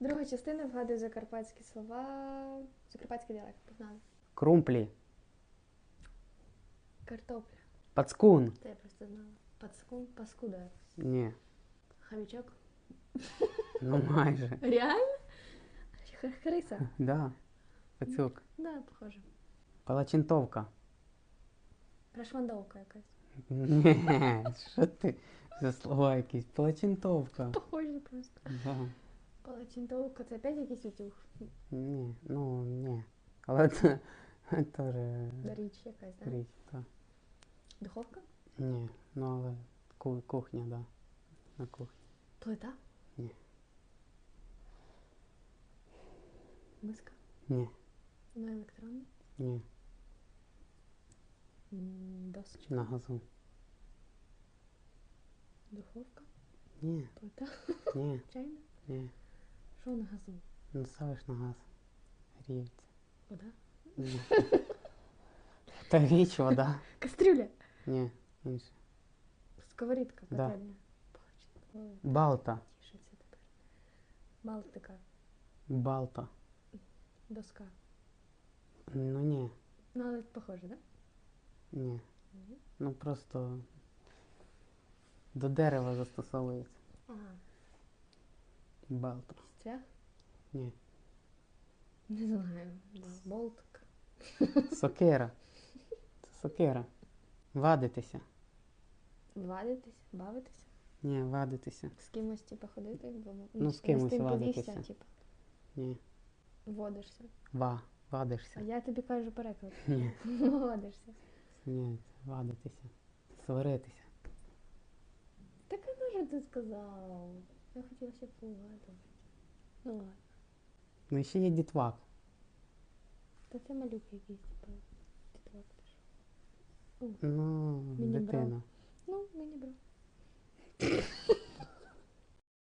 Друга частина вгадує закарпатські слова. Закарпатський діалект, погнали. Крумплі. Картопля. Пацкун. Це я просто знала. Пацку, паскуда. якось. Ні. Хавічок. Ну майже. Реально? Х- Хриса. Да. Пацюк. Да, похоже. Палачинтовка. Прошмандовка якась. Ні, що ти за слова якісь? Палачинтовка. Похоже просто. Да. Палачинтовка, це опять якийсь утюг. Ні, ну ні. Але це теж річ якась, да? річ, так. Духовка? Ні, ну але ку- кухня, да. На кухні. Плита? Ні. Миска? Ні, На електронну? ні. Досочка? На газу. Духовка? Ні, Плита? ні, Чайна? ні. Що на газу? Ну ставиш на газ. Гріється. Вода? Ні. Та річ, вода. Кастрюля? Ні, інше. Сковорідка Да. Ой, Балта. тішиться тепер. Балтика. Балта. Доска. Ну ні, Ну, але похоже, да? ні. Ні. Ну просто до дерева застосовується. Балта. Цвях? Ні. Не знаю. Болтик. Сокира. Це сокира. Вадитися. Вадитись, бавитися. Ні, вадитися. З кимось, типу, ходити. бо- Ну, з кимось тим вадитися. повісся, типу. Ні. Водишся. Ва. А Вадишся. я тобі кажу переклад. Ні. Водишся. Ні, це вадитися. Сваритися. Так а ну ти сказав? Я хотіла ще погадувати. Ну ладно. Ну і ще є дітвак. Та це малюк якийсь, типу. Тіток пішов. Ну, Міні-бро. дитина. Ну, мені бро.